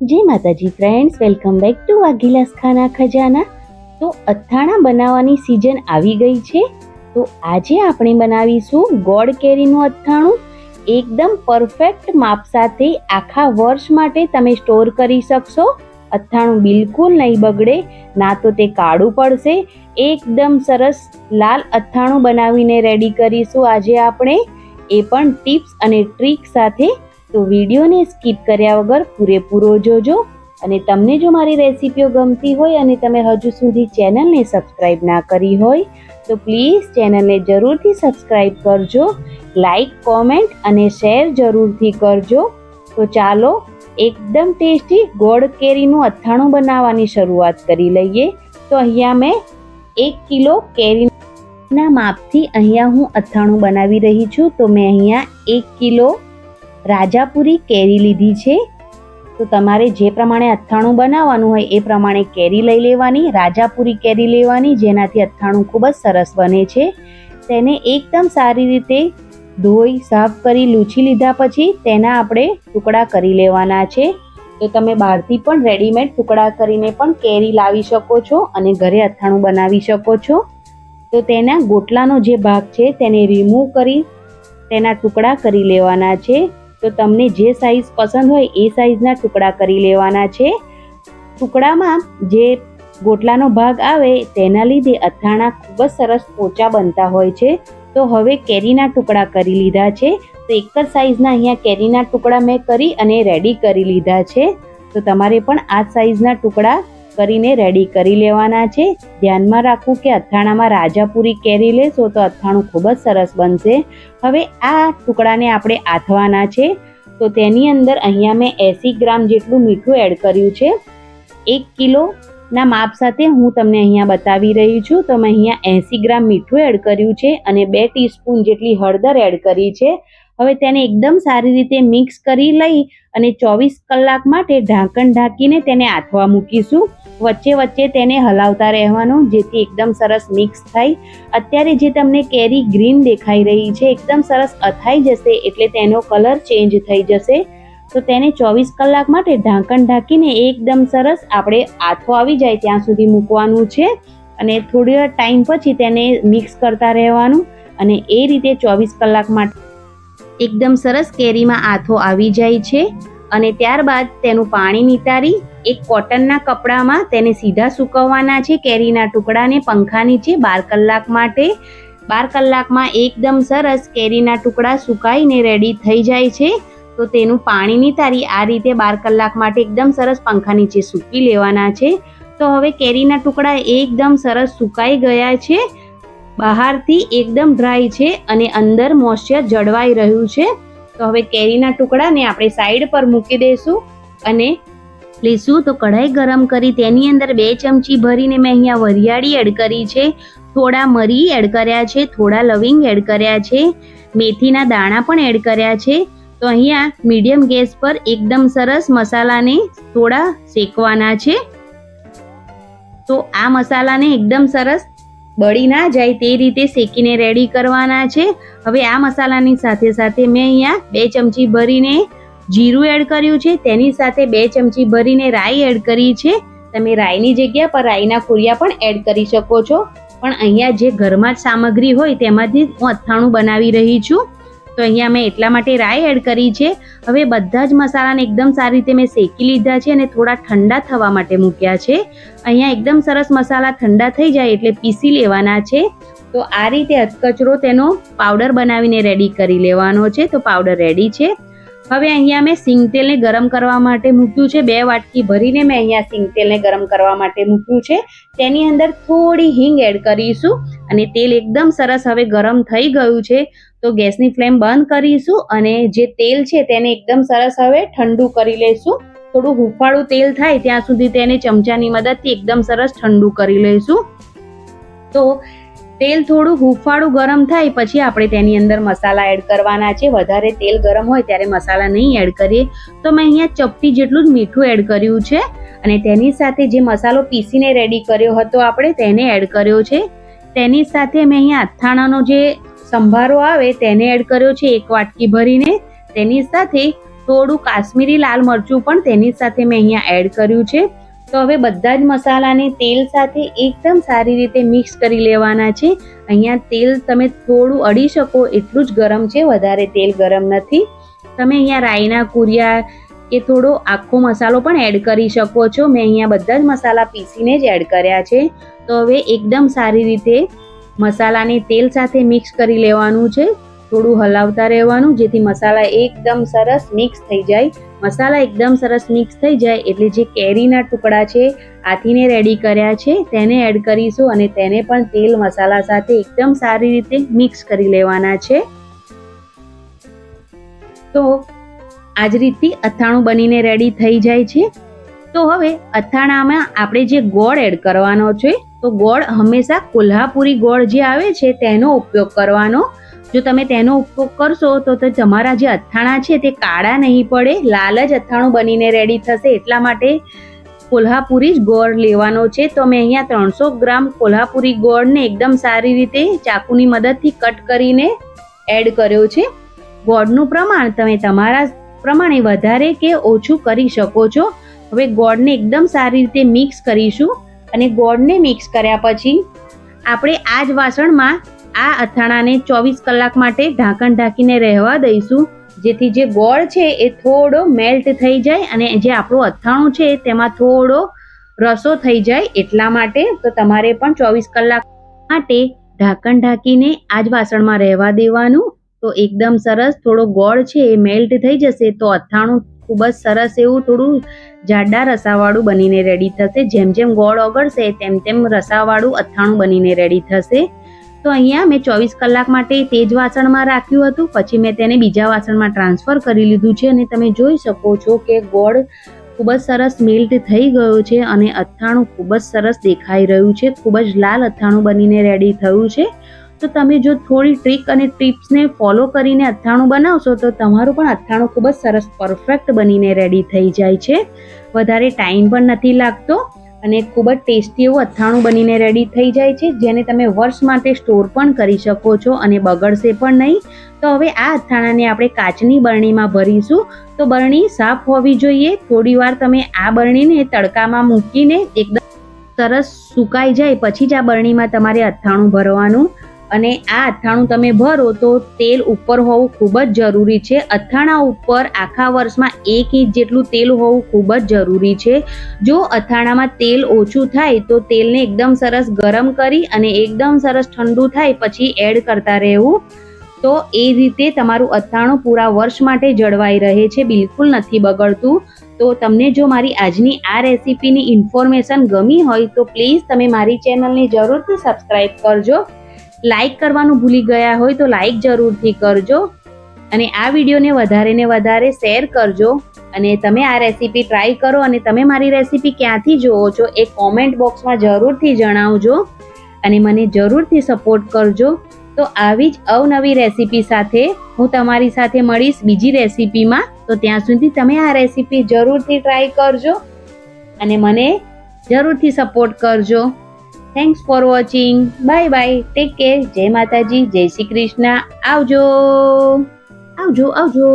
જય માતાજી friends welcome back to વાઘીલાસ ખાના ખજાના. તો અથાણા બનાવવાની સિઝન આવી ગઈ છે. તો આજે આપણે બનાવીશું ગોળ કેરીનું અથાણું. એકદમ પરફેક્ટ માપ સાથે આખા વર્ષ માટે તમે સ્ટોર કરી શકશો. અથાણું બિલકુલ નહીં બગડે, ના તો તે કાળું પડશે. એકદમ સરસ લાલ અથાણું બનાવીને રેડી કરીશું આજે આપણે. એ પણ ટિપ્સ અને ટ્રીક સાથે તો વિડીયોને સ્કીપ કર્યા વગર પૂરેપૂરો જોજો અને તમને જો મારી રેસિપીઓ ગમતી હોય અને તમે હજુ સુધી ચેનલને સબસ્ક્રાઈબ ના કરી હોય, તો પ્લીઝ ચેનલને જરૂરથી સબસ્ક્રાઈબ કરજો લાઈક કોમેન્ટ અને શેર જરૂરથી કરજો. તો ચાલો એકદમ ટેસ્ટી ગોળ કેરીનું અથાણું બનાવવાની શરૂઆત કરી લઈએ. તો અહીંયા મેં એક કિલો કેરીના માપથી અહીંયા હું અથાણું બનાવી રહી છું. તો મેં અહીંયા એક કિલો રાજાપુરી કેરી લીધી છે? તો તમારે જે પ્રમાણે અથાણું બનાવવાનું હોય એ પ્રમાણે કેરી લઈ લેવાની, રાજાપુરી કેરી લેવાની, જેનાથી અથાણું ખૂબ જ સરસ બને છે. તેને એકદમ સારી રીતે ધોઈ, સાફ કરી, લૂછી લીધા પછી તેના આપણે ટુકડા કરી લેવાના છે. તો તમે બહારથી પણ રેડીમેડ ટુકડા કરીને પણ કેરી લાવી શકો છો અને ઘરે અથાણું બનાવી શકો છો. તો તેના ગોટલાનો જે ભાગ છે તેને રિમૂવ કરી તેના ટુકડા કરી લેવાના છે. તો તમને જે સાઈઝ પસંદ હોય એ સાઈઝના ટુકડા કરી લેવાના છે. ટુકડામાં જે ગોટલાનો ભાગ આવે તેના લીધે અથાણા ખૂબ જ સરસ પોચા બનતા હોય છે. તો હવે કેરીના ટુકડા કરી લીધા છે. તો એક જ સાઈઝના અહીંયા કેરીના ટુકડા મેં કરી અને રેડી કરી લીધા છે. તો તમારે પણ આ સાઈઝના ટુકડા કરીને રેડી કરી લેવાના છે. ધ્યાનમાં રાખવું કે અથાણામાં રાજાપુરી કેરી લેશો તો અથાણું ખૂબ જ સરસ બનશે. હવે આ ટુકડાને આપણે આથવાના છે. તો તેની અંદર અહીંયા મેં એંસી ગ્રામ જેટલું મીઠું એડ કર્યું છે. એક કિલોના માપ સાથે હું તમને અહીંયા બતાવી રહી છું. તો મેં અહીંયા એંસી ગ્રામ મીઠું એડ કર્યું છે અને બે ટીસ્પૂન જેટલી હળદર એડ કરી છે. હવે તેને એકદમ સારી રીતે મિક્સ કરી લઈ અને ચોવીસ કલાક માટે ઢાંકણ ઢાંકીને તેને આથવા મૂકીશું. વચ્ચે વચ્ચે તેને હલાવતા રહેવાનું, જેથી એકદમ સરસ મિક્સ થાય. અત્યારે જે તમને કેરી ગ્રીન દેખાઈ રહી છે, એકદમ સરસ અથાઈ જશે, એટલે તેનો કલર ચેન્જ થઈ જશે. તો તેને ચોવીસ કલાક માટે ઢાંકણ ઢાંકીને એકદમ સરસ આપણે આથો આવી જાય ત્યાં સુધી મૂકવાનું છે. અને થોડી ટાઈમ પછી તેને મિક્સ કરતા રહેવાનું. અને એ રીતે ચોવીસ કલાક માટે એકદમ સરસ કેરીમાં આથો આવી જાય છે અને ત્યારબાદ તેનું પાણી નિતારી એક કોટનના કપડામાં તેને સીધા સૂકવવાના છે કેરીના ટુકડાને પંખા નીચે બાર કલાક માટે. બાર કલાકમાં એકદમ સરસ કેરીના ટુકડા સુકાઈને રેડી થઈ જાય છે. તો તેનું પાણી નિતારી આ રીતે બાર કલાક માટે એકદમ સરસ પંખા નીચે સૂકી લેવાના છે. તો હવે કેરીના ટુકડા એકદમ સરસ સુકાઈ ગયા છે. બહારથી એકદમ ડ્રાય છે અને અંદર મોઇશ્ચર જળવાઈ રહ્યું છે. તો હવે કેરીના ટુકડાને આપણે સાઈડ પર મૂકી દઈશું અને લઈશું તો કઢાઈ ગરમ કરી તેની અંદર બે ચમચી ભરીને મેં અહીંયા વરિયાળી એડ કરી છે. થોડા મરી એડ કર્યા છે, થોડા લવિંગ એડ કર્યા છે. મેથીના દાણા પણ એડ કર્યા છે. તો અહીંયા મીડિયમ ગેસ પર એકદમ સરસ મસાલાને થોડા શેકવાના છે. તો આ મસાલાને એકદમ સરસ બળી ના જાય તે રીતે શેકીને રેડી કરવાના છે. હવે આ મસાલાની સાથે સાથે મેં અહીંયા બે ચમચી ભરીને જીરું એડ કર્યું છે. તેની સાથે બે ચમચી ભરીને રાઈ એડ કરી છે. તમે રાઈની જગ્યા પર રાઈના કુરિયા પણ એડ કરી શકો છો. પણ અહીંયા જે ઘરમાં જ સામગ્રી હોય તેમાંથી હું અથાણું બનાવી રહી છું. તો અહીંયા મેં એટલા માટે રાઈ એડ કરી છે. હવે બધા જ મસાલાને એકદમ સારી રીતે મેં શેકી લીધા છે અને થોડા ઠંડા થવા માટે મૂક્યા છે. અહીંયા એકદમ સરસ મસાલા ઠંડા થઈ જાય એટલે પીસી લેવાના છે. તો આ રીતે અધકચરો તેનો પાવડર બનાવીને રેડી કરી લેવાનો છે. તો પાવડર રેડી છે. હવે અહીંયા મેં સિંગ તેલને ગરમ કરવા માટે મૂક્યું છે. બે વાટકી ભરીને મેં અહીંયા સિંગ તેલને ગરમ કરવા માટે મૂક્યું છે. તેની અંદર થોડી હિંગ એડ કરીશું અને તેલ એકદમ સરસ હવે ગરમ થઈ ગયું છે. તો ગેસની ફ્લેમ બંધ કરીશું અને જે તેલ છે તેને એકદમ સરસ હવે ઠંડુ કરી લઈશું. થોડું હુંફાળું તેલ થાય ત્યાં સુધી તેને ચમચાની મદદથી એકદમ સરસ ઠંડુ કરી લઈશું. તો તેલ થોડું હુંફાળું ગરમ થાય પછી આપણે તેની અંદર મસાલા એડ કરવાના છે. વધારે તેલ ગરમ હોય ત્યારે મસાલા નહીં એડ કરીએ. તો મેં અહીંયા ચપટી જેટલું જ મીઠું એડ કર્યું છે અને તેની સાથે જે મસાલો પીસીને રેડી કર્યો હતો આપણે તેને એડ કર્યો છે. તેની સાથે મેં અહીંયા અથાણાનો જે સંભારો આવે તેને એડ કર્યો છે એક વાટકી ભરીને. તેની સાથે થોડું કાશ્મીરી લાલ મરચું પણ તેની સાથે મેં અહીંયા એડ કર્યું છે. તો હવે બધા જ મસાલાને તેલ સાથે એકદમ સારી રીતે મિક્સ કરી લેવાના છે. અહીંયા તેલ તમે થોડું અડી શકો, એટલું જ ગરમ છે, વધારે તેલ ગરમ નથી. તમે અહીંયા રાઈના કુરિયા કે થોડો આખો મસાલો પણ એડ કરી શકો છો. મેં અહીંયા બધા જ મસાલા પીસીને જ એડ કર્યા છે. તો હવે એકદમ સારી રીતે મસાલાને તેલ સાથે મિક્સ કરી લેવાનું છે. થોડું હલાવતા રહેવાનું, જેથી મસાલા એકદમ સરસ મિક્સ થઈ જાય. મસાલા એકદમ સરસ મિક્સ થઈ જાય એટલે જે કેરીના ટુકડા છે, આથીને રેડી કર્યા છે, તેને એડ કરીશું અને તેને પણ તેલ મસાલા સાથે એકદમ સારી રીતે મિક્સ કરી લેવાના છે. તો આ જ રીતથી અથાણું બનીને રેડી થઈ જાય છે. તો હવે અથાણામાં આપણે જે ગોળ એડ કરવાનો છે તો ગોળ હંમેશા કોલ્હાપુરી ગોળ જે આવે છે, તેનો ઉપયોગ કરવાનો. જો તમે તેનો ઉપયોગ કરશો, તો તમારા જે અથાણા છે, તે કાળા નહીં પડે, લાલ જ અથાણું બનીને રેડી થશે. એટલા માટે કોલ્હાપુરી જ ગોળ લેવાનો છે. તો મેં અહીંયા ત્રણસો ગ્રામ કોલ્હાપુરી ગોળને એકદમ સારી રીતે ચાકુની મદદથી કટ કરીને એડ કર્યો છે. ગોળનું પ્રમાણ તમે તમારા પ્રમાણે વધારે કે ઓછું કરી શકો છો. હવે ગોળને એકદમ સારી રીતે મિક્સ કરીશું. અને ગોળને મિક્સ કર્યા પછી આપણે આ જ વાસણમાં આ અથાણાને ચોવીસ કલાક માટે ઢાંકણ ઢાંકીને રહેવા દઈશું. જેથી જે ગોળ છે એ થોડો મેલ્ટ થઈ જાય અને જે આપણું અથાણું છે તેમાં થોડો રસો થઈ જાય એટલા માટે તો તમારે પણ ચોવીસ કલાક માટે ઢાંકણ ઢાંકીને આ જ વાસણમાં રહેવા દેવાનું. તો એકદમ સરસ થોડો ગોળ છે એ મેલ્ટ થઈ જશે તો અથાણું ખૂબ જ સરસ એવું થોડું જાડા રસાવાળું બનીને રેડી થશે. જેમ જેમ ગોળ ઓગળશે, તેમ તેમ રસાવાળું અથાણું બનીને રેડી થશે. તો અહીંયા મેં ચોવીસ કલાક માટે તે જ વાસણમાં રાખ્યું હતું. પછી મેં તેને બીજા વાસણમાં ટ્રાન્સફર કરી લીધું છે. અને તમે જોઈ શકો છો કે ગોળ ખૂબ જ સરસ મેલ્ટ થઈ ગયો છે અને અથાણું ખૂબ જ સરસ દેખાઈ રહ્યું છે. ખૂબ જ લાલ અથાણું બનીને રેડી થયું છે. તો તમે જો થોડી ટ્રીક અને ટિપ્સને ફોલો કરીને અથાણું બનાવશો, તો તમારું પણ અથાણું ખૂબ જ સરસ પરફેક્ટ બનીને રેડી થઈ જાય છે. વધારે ટાઈમ પણ નથી લાગતો અને ખૂબ જ ટેસ્ટી એવું અથાણું બનીને રેડી થઈ જાય છે, જેને તમે વર્ષ માટે સ્ટોર પણ કરી શકો છો અને બગડશે પણ નહીં. તો હવે આ અથાણાને આપણે કાચની બરણીમાં ભરીશું. તો બરણી સાફ હોવી જોઈએ. થોડી વાર તમે આ બરણીને તડકામાં મૂકીને એકદમ સરસ સુકાઈ જાય, પછી જ આ બરણીમાં તમારે અથાણું ભરવાનું. અને આ અથાણું તમે ભરો તો તેલ ઉપર હોવું ખૂબ જ જરૂરી છે. અથાણા ઉપર આખા વર્ષમાં એક ઇંચ જેટલું તેલ હોવું ખૂબ જ જરૂરી છે. જો અથાણામાં તેલ ઓછું થાય તો તેલને એકદમ સરસ ગરમ કરી અને એકદમ સરસ ઠંડુ થાય પછી એડ કરતા રહેવું. તો એ રીતે તમારું અથાણું પૂરા વર્ષ માટે જળવાઈ રહે છે, બિલકુલ નથી બગડતું. તો તમને જો મારી આજની આ રેસીપીની ઇન્ફોર્મેશન ગમી હોય તો પ્લીઝ તમે મારી ચેનલને જરૂરથી સબસ્ક્રાઈબ કરજો. લાઈક કરવાનું ભૂલી ગયા હોય તો લાઈક જરૂરથી કરજો. અને આ વિડીયોને વધારે ને વધારે શેર કરજો. અને તમે આ રેસીપી ટ્રાય કરો અને તમે મારી રેસીપી ક્યાંથી જુઓ છો એ કોમેન્ટ બોક્સમાં જરૂરથી જણાવજો. અને મને જરૂરથી સપોર્ટ કરજો. તો આવી જ અવનવી રેસીપી સાથે હું તમારી સાથે મળીશ બીજી રેસીપીમાં તો ત્યાં સુધી તમે આ રેસીપી જરૂરથી ટ્રાય કરજો. અને મને જરૂરથી સપોર્ટ કરજો. Thanks for watching bye bye take care જય માતાજી જય શ્રી કૃષ્ણ આવજો આવજો આવજો